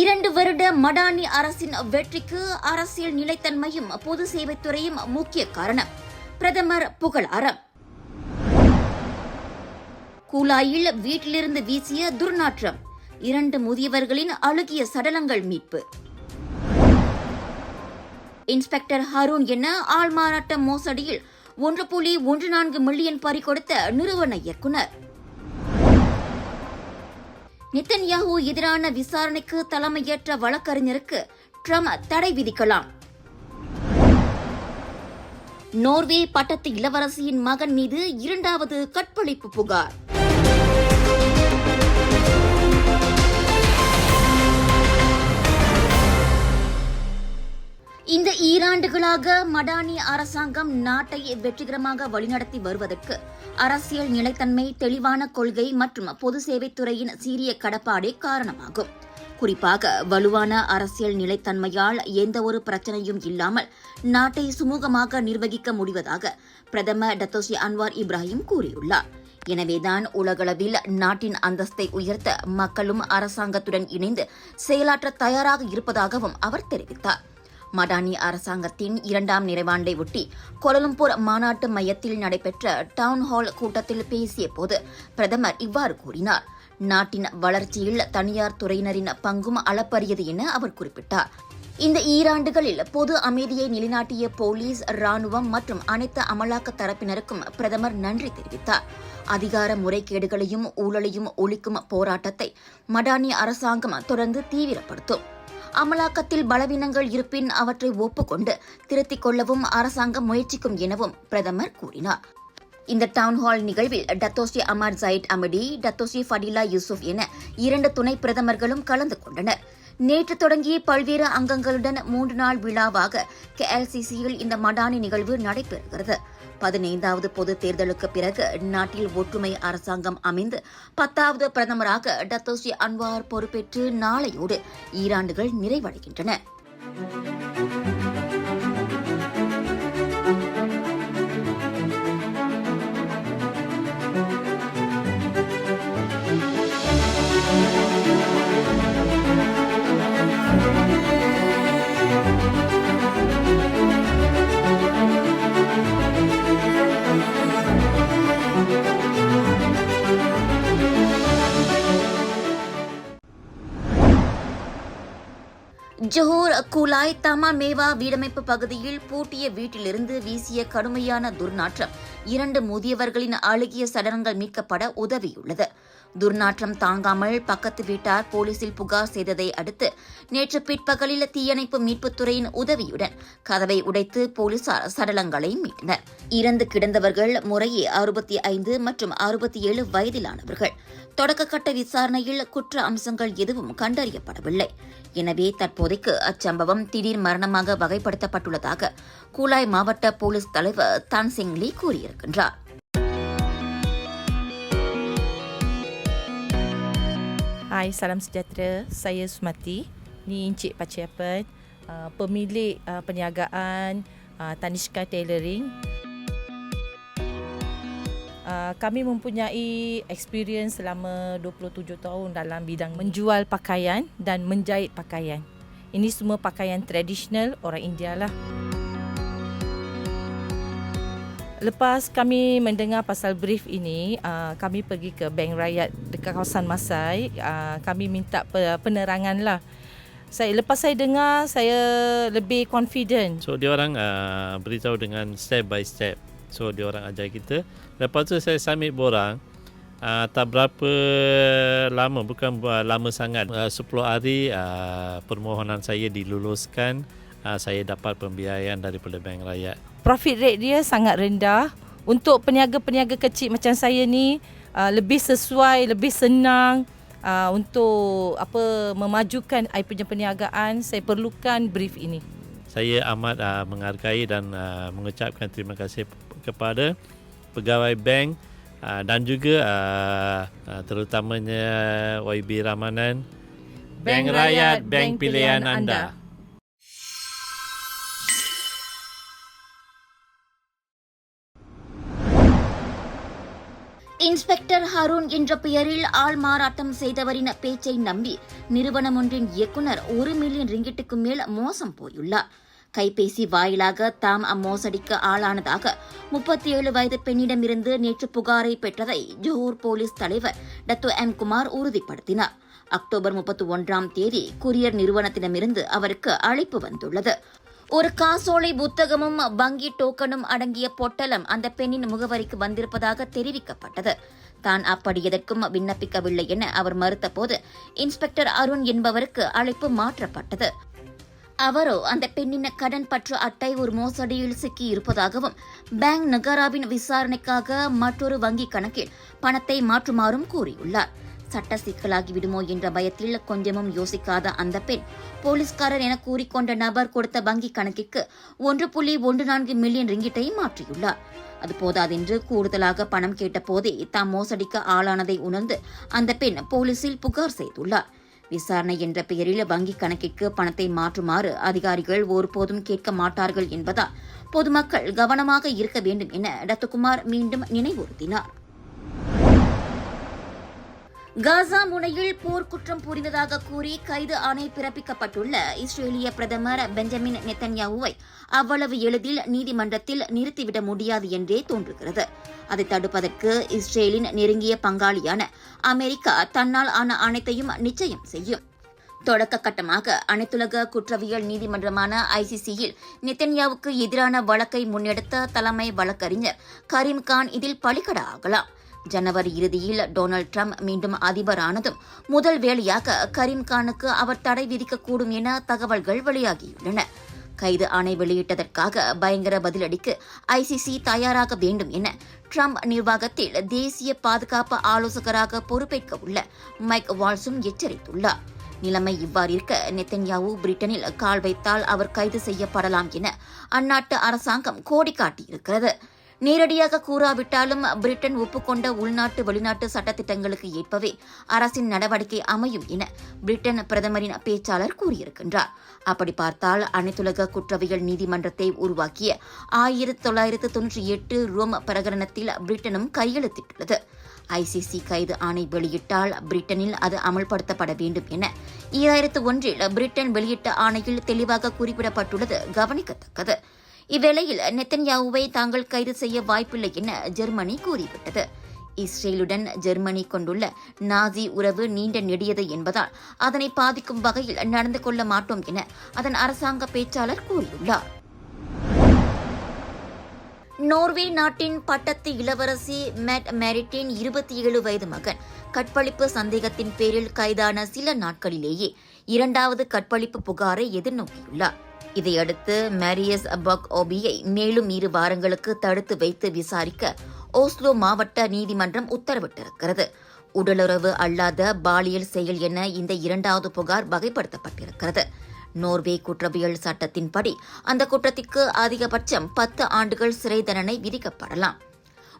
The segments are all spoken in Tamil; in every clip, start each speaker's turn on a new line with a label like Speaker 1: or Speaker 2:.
Speaker 1: இரண்டு வருட மடானி அரசின் வெற்றிக்கு அரசியல் நிலைத்தன்மையும் பொது சேவைத்துறையும் முக்கிய காரணம். பிரதமர் புகழாரம். கூலாயில் வீட்டிலிருந்து வீசிய துர்நாற்றம். இரண்டு முதியவர்களின் அழுகிய சடலங்கள் மீட்பு. இன்ஸ்பெக்டர் ஹரூன் என ஆள்மாறாட்ட மோசடியில் ஒன்று புள்ளி ஒன்று நான்கு மில்லியன் பறிகொடுத்த நிறுவன இயக்குனர். நித்தன்யாகு எதிரான விசாரணைக்கு தலைமையேற்ற வழக்கறிஞருக்கு ட்ரம்ப் தடை விதிக்கலாம். நோர்வே பட்டத்து இளவரசியின் மகன் மீது இரண்டாவது கற்பழிப்பு புகார். இந்த ஈராண்டுகளாக மடானி அரசாங்கம் நாட்டை வெற்றிகரமாக வழிநடத்தி வருவதற்கு அரசியல் நிலைத்தன்மை தெளிவான கொள்கை மற்றும் பொது சேவைத்துறையின் சீரிய கடப்பாடே காரணமாகும். குறிப்பாக வலுவான அரசியல் நிலைத்தன்மையால் எந்த ஒரு பிரச்சனையும் இல்லாமல் நாட்டை சுமூகமாக நிர்வகிக்க முடிவதாக பிரதமர் டத்தோசி அன்வார் இப்ராஹிம் கூறியுள்ளார். எனவேதான் உலகளவில் நாட்டின் அந்தஸ்தை உயர்த்த மக்களும் அரசாங்கத்துடன் இணைந்து செயலாற்ற தயாராக இருப்பதாகவும் அவர் தெரிவித்தார். மடானி அரசாங்கத்தின் இரண்டாம் நிறைவாண்டை ஒட்டி கோலலம்பூர் மாநாட்டு மையத்தில் நடைபெற்ற டவுன்ஹால் கூட்டத்தில் பேசிய போது பிரதமர் இவ்வாறு கூறினார். நாட்டின் வளர்ச்சியில் தனியார் துறையினரின் பங்கும் அளப்பரியது என அவர் குறிப்பிட்டார். இந்த ஈராண்டுகளில் பொது அமைதியை நிலைநாட்டிய போலீஸ் ராணுவம் மற்றும் அனைத்து அமலாக்க தரப்பினருக்கும் பிரதமர் நன்றி தெரிவித்தார். அதிகார முறைகேடுகளையும் ஊழலையும் ஒழிக்கும் போராட்டத்தை மடானி அரசாங்கம் தொடர்ந்து தீவிரப்படுத்தும். அமலாக்கத்தில் பலவீனங்கள் இருப்பின் அவற்றை ஒப்புக்கொண்டு திருத்திக் கொள்ளவும் அரசாங்கம் முயற்சிக்கும் எனவும் பிரதமர் கூறினார். இந்த டவுன்ஹால் நிகழ்வில் டத்தோசி அமர் ஜயிட் அமடி டத்தோசி ஃபடிலா யூசுப் என இரண்டு துணை பிரதமர்களும் கலந்து கொண்டனர். நேற்று தொடங்கிய பல்வேறு அங்கங்களுடன் மூன்று நாள் விழாவாக கேஎல்சிசியில் இந்த மடானி நிகழ்வு நடைபெறுகிறது. பதினைந்தாவது பொது தேர்தலுக்கு பிறகு நாட்டில் ஒற்றுமை அரசாங்கம் அமைந்து பத்தாவது பிரதமராக டத்தோசி அன்வார் பொறுப்பேற்று நாளையோடு ஈராண்டுகள் நிறைவடைகின்றன. ஜஹூர் அக்குலாய் தமா மேவா வீடமைப்பு பகுதியில் பூட்டிய வீட்டிலிருந்து வீசிய கடுமையான துர்நாற்றம். இரண்டு முதியவர்களின் அழுகிய சடலங்கள் மீட்கப்பட உதவியுள்ளது. துர்நாற்றம் தாங்காமல் பக்கத்து வீட்டார் போலீசில் புகார் செய்ததை அடுத்து நேற்று பிற்பகலில் தீயணைப்பு மீட்புத்துறையின் உதவியுடன் கதவை உடைத்து போலீசார் சடலங்களை மீட்டனர். இறந்து கிடந்தவர்கள் முறையே அறுபத்தி ஐந்து மற்றும் அறுபத்தி ஏழு வயதிலானவர்கள். தொடக்கக்கட்ட விசாரணையில் குற்ற அம்சங்கள் எதுவும் கண்டறியப்படவில்லை. எனவே தற்போதைக்கு அச்சம்பவம் திடீர் மரணமாக வகைப்படுத்தப்பட்டுள்ளதாக கூலாய் மாவட்ட போலீஸ் தலைவர் தான் சிங் லீ கூறியிருக்கின்றார்.
Speaker 2: Hai, salam sejahtera. Saya Sumati. Ni Encik Paciapan, uh, pemilik uh, perniagaan uh, Tanishka Tailoring. Uh, kami mempunyai experience selama 27 tahun dalam bidang menjual pakaian dan menjahit pakaian. Ini semua pakaian tradisional orang India lah. Lepas kami mendengar pasal brief ini, uh, kami pergi ke Bank Rakyat dekat kawasan Masai. Uh, kami minta pe- penerangan lah. Saya lepas saya dengar, saya lebih confident.
Speaker 3: So dia orang uh, beritahu dengan step by step. So dia orang ajar kita. Lepas tu saya submit borang. Uh, tak berapa lama, bukan uh, lama sangat. Uh, 10 hari uh, permohonan saya diluluskan. Uh, saya dapat pembiayaan daripada Bank Rakyat.
Speaker 2: Profit rate dia sangat rendah. Untuk peniaga-peniaga kecil macam saya ni, uh, lebih sesuai, lebih senang uh, untuk apa memajukan I punya perniagaan. Saya perlukan brief ini.
Speaker 3: Saya amat uh, menghargai dan uh, mengucapkan terima kasih kepada pegawai bank uh, dan juga uh, uh, terutamanya YB Ramanan. Bank Rakyat, bank pilihan anda.
Speaker 1: Inspector Harun என்ற பெயரில் ஆள் மாறாட்டம் செய்தவரின் பேச்சை நம்பி நிறுவனம் ஒன்றின் இயக்குனர் ஒரு மில்லியன் ரிங்கிட்டுக்கு மேல் மோசம் போயுள்ளார். கைபேசி வாயிலாக தாம் அம்மோசடிக்கு ஆளானதாக முப்பத்தி ஏழு வயது பெண்ணிடமிருந்து நேற்று புகாரை பெற்றதை ஜோஹூர் போலீஸ் தலைவர் டத்து எம் குமார் உறுதிப்படுத்தினார். அக்டோபர் முப்பத்தி ஒன்றாம் தேதி குரியர் நிறுவனத்திடமிருந்து அவருக்கு அழைப்பு வந்துள்ளது. ஒரு காசோலை புத்தகமும் வங்கி டோக்கனும் அடங்கிய பொட்டலம் அந்த பெண்ணின் முகவரிக்கு வந்திருப்பதாக தெரிவிக்கப்பட்டது. தான் அப்படி எதற்கும் விண்ணப்பிக்கவில்லை என அவர் மறுத்தபோது இன்ஸ்பெக்டர் அருண் என்பவருக்கு அழைப்பு மாற்றப்பட்டது. அவரோ அந்த பெண்ணின் கடன் பற்று அட்டை ஒரு மோசடியில் சிக்கி இருப்பதாகவும் பேங்க் நகாராவின் விசாரணைக்காக மற்றொரு வங்கி கணக்கில் பணத்தை மாற்றுமாறும் கூறியுள்ளார். சட்ட சிக்கலாகி விடுமோ என்ற பயத்தில் கொஞ்சமும் யோசிக்காத அந்த பெண் போலீஸ்காரர் என கூறிக்கொண்ட நபர் கொடுத்த வங்கி கணக்கிற்கு ஒன்று புள்ளி ஒன்று நான்கு மில்லியன் ரிங்கிட்டை மாற்றியுள்ளார். அது போதாதென்று கூடுதலாக பணம் கேட்டபோதே தாம் மோசடிக்கு ஆளானதை உணர்ந்து அந்த பெண் போலீசில் புகார் செய்துள்ளார். விசாரணை என்ற பெயரில் வங்கி கணக்கிற்கு பணத்தை மாற்றுமாறு அதிகாரிகள் ஒருபோதும் கேட்க மாட்டார்கள் என்பதால் பொதுமக்கள் கவனமாக இருக்க வேண்டும் என ரத்துக்குமார் மீண்டும் நினைவுறுத்தினார். காசா முனையில் போர்க்குற்றம் புரிந்ததாக கூறி கைது ஆணை பிறப்பிக்கப்பட்டுள்ள இஸ்ரேலிய பிரதமர் பெஞ்சமின் நெத்தன்யாவுவை அவ்வளவு எளிதில் நீதிமன்றத்தில் நிறுத்திவிட முடியாது என்றே தோன்றுகிறது. அதை தடுப்பதற்கு இஸ்ரேலின் நெருங்கிய பங்காளியான அமெரிக்கா தன்னால் ஆன அனைத்தையும் நிச்சயம் செய்யும். தொடக்க கட்டமாக அனைத்துலக குற்றவியல் நீதிமன்றமான ஐசிசியில் நெத்தன்யாவுக்கு எதிரான வழக்கை முன்னெடுத்த தலைமை வழக்கறிஞர் கரீம் கான் இதில் பலிகட ஆகலாம். ஜனவரி இறுதியில் டொனால்ட் ட்ரம்ப் மீண்டும் அதிபரானதும் முதல் வேலையாக கரீம்கானுக்கு அவர் தடை விதிக்கக்கூடும் என தகவல்கள் வெளியாகியுள்ளன. கைது ஆணை வெளியிட்டதற்காக பயங்கர பதிலடிக்கு ஐசிசி தயாராக வேண்டும் என ட்ரம்ப் நிர்வாகத்தில் தேசிய பாதுகாப்பு ஆலோசகராக பொறுப்பேற்க உள்ள மைக் வால்ஸும் எச்சரித்துள்ளார். நிலைமை இவ்வாறிருக்க நெத்தன்யாவு பிரிட்டனில் கால் வைத்தால் அவர் கைது செய்யப்படலாம் என அந்நாட்டு அரசாங்கம் கோடி காட்டியிருக்கிறது நேரடியாக கூறாவிட்டாலும் பிரிட்டன் ஒப்புக்கொண்ட உள்நாட்டு வெளிநாட்டு சட்டத்திட்டங்களுக்கு ஏற்பவே அரசின் நடவடிக்கை அமையும் என பிரிட்டன் பிரதமரின் பேச்சாளர் கூறியிருக்கின்றார். அப்படி பார்த்தால் அனைத்துலக குற்றவியல் நீதிமன்றத்தை உருவாக்கிய ஆயிரத்தி தொள்ளாயிரத்து தொன்னூற்றி எட்டு ரோம் பிரகடனத்தில் பிரிட்டனும் கையெழுத்திட்டுள்ளது. ஐசிசி கைது ஆணை வெளியிட்டால் பிரிட்டனில் அது அமல்படுத்தப்பட வேண்டும் என ஈராயிரத்து ஒன்றில் பிரிட்டன் வெளியிட்ட ஆணையில் தெளிவாக குறிப்பிடப்பட்டுள்ளது கவனிக்கத்தக்கது. இவ்வேளையில் நெத்தன்யாவுவை தாங்கள் கைது செய்ய வாய்ப்பில்லை என ஜெர்மனி கூறிவிட்டது. இஸ்ரேலுடன் ஜெர்மனி கொண்டுள்ள நாசி உறவு நீண்ட நெடியது என்பதால் அதனை பாதிக்கும் வகையில் நடந்து கொள்ள மாட்டோம் என அதன் அரசாங்க பேச்சாளர் கூறியுள்ளார். நோர்வே நாட்டின் பட்டத்து இளவரசி மேட் மேரிட்டின் இருபத்தி ஏழு வயது மகன் கற்பழிப்பு சந்தேகத்தின் பேரில் கைதான சில நாட்களிலேயே இரண்டாவது கற்பழிப்பு புகாரை எதிர்நோக்கியுள்ளார். இதையடுத்து மேரியஸ் அபாக் ஓபியை மேலும் இரு வாரங்களுக்கு தடுத்து வைத்து விசாரிக்க ஓஸ்லோ மாவட்ட நீதிமன்றம் உத்தரவிட்டிருக்கிறது. உடலுறவு அல்லாத பாலியல் செயல் என இந்த இரண்டாவது புகார் வகைப்படுத்தப்பட்டிருக்கிறது. நோர்வே குற்றவியல் சட்டத்தின்படி அந்த குற்றத்திற்கு அதிகபட்சம் பத்து ஆண்டுகள் சிறை தண்டனை விதிக்கப்படலாம்.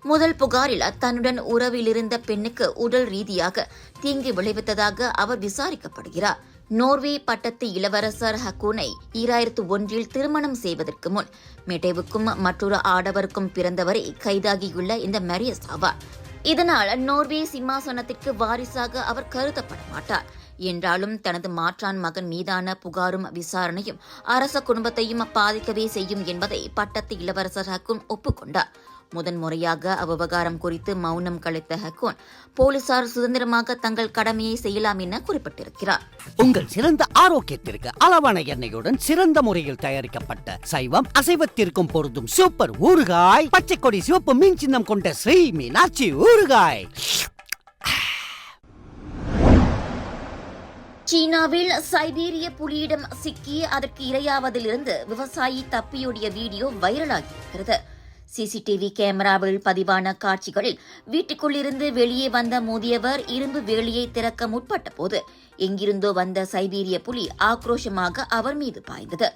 Speaker 1: முதல் புகாரில் தன்னுடன் உறவிலிருந்த பெண்ணுக்கு உடல் ரீதியாக தீங்கு விளைவித்ததாக அவர் விசாரிக்கப்படுகிறார். நோர்வே பட்டத்து இளவரசர் ஹக்கூனை ஈராயிரத்து ஒன்றில் திருமணம் செய்வதற்கு முன் மெடேவுக்கும் மற்றொரு ஆடவருக்கும் பிறந்தவரை கைதாகியுள்ள இந்த மெரியஸ் ஆவார். இதனால் நோர்வே சிம்மாசனத்திற்கு வாரிசாக அவர் கருதப்பட மாட்டார். என்றாலும் தனது மாற்றான் மகன் மீதான புகாரும் விசாரணையும் அரச குடும்பத்தையும் பாதிக்கவே செய்யும் என்பதை பட்டத்து இளவரசர் ஹக்குன் ஒப்புக்கொண்டார். முதன்முறையாக அவ்விவகாரம் குறித்து மௌனம் கலைத்த ஹக்கோன் போலீசார் சுதந்திரமாக தங்கள் கடமையை செய்யலாம் என குறிப்பிட்டிருக்கிறார்.
Speaker 4: உங்கள் சிறந்த ஆரோக்கியத்திற்கு அளவான எண்ணெயுடன் சிறந்த முறையில் தயாரிக்கப்பட்ட சைவம் அசைவத்திற்கும் பொருந்தும் சூப்பர் ஊறுகாய் பச்சை கொடி சிவப்பு மீன் சின்னம் கொண்ட ஸ்ரீ மீனாட்சி ஊறுகாய்.
Speaker 1: சீனாவில் சைபீரிய புலியிடம் சிக்கி அதற்கு இரையாவதிலிருந்து விவசாயி தப்பியோடிய வீடியோ வைரலாகியிருக்கிறது சிசிடிவி கேமராவில் பதிவான காட்சிகளில் வீட்டுக்குள்ளிருந்து வெளியே வந்த மோதியவர் இரும்பு வேலியை திறக்க முற்பட்ட போது எங்கிருந்தோ வந்த சைபீரிய புலி ஆக்ரோஷமாக அவர் மீது பாய்ந்தது.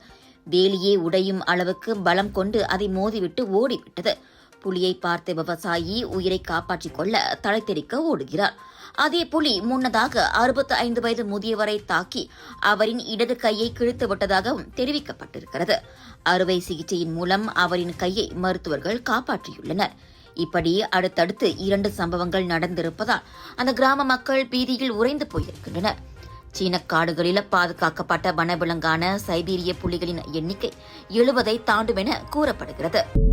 Speaker 1: வேலியே உடையும் அளவுக்கு பலம் கொண்டு அதை மோதிவிட்டு ஓடிவிட்டது. புலியை பார்த்த விவசாயி உயிரை காப்பாற்றிக் கொள்ள தலை ஓடுகிறார். அதே புலி முன்னதாக அறுபத்தி ஐந்து வயது முதியவரை தாக்கி அவரின் இடது கையை கிழித்து விட்டதாகவும் தெரிவிக்கப்பட்டிருக்கிறது. அறுவை சிகிச்சையின் மூலம் அவரின் கையை மருத்துவர்கள் காப்பாற்றியுள்ளனர். இப்படி அடுத்தடுத்து இரண்டு சம்பவங்கள் நடந்திருப்பதால் அந்த கிராம மக்கள் பீதியில் உறைந்து போயிருக்கின்றனர். சீன காடுகளில் பாதுகாக்கப்பட்ட வனவிலங்கான சைபீரிய புலிகளின் எண்ணிக்கை எழுபதை தாண்டுமென கூறப்படுகிறது.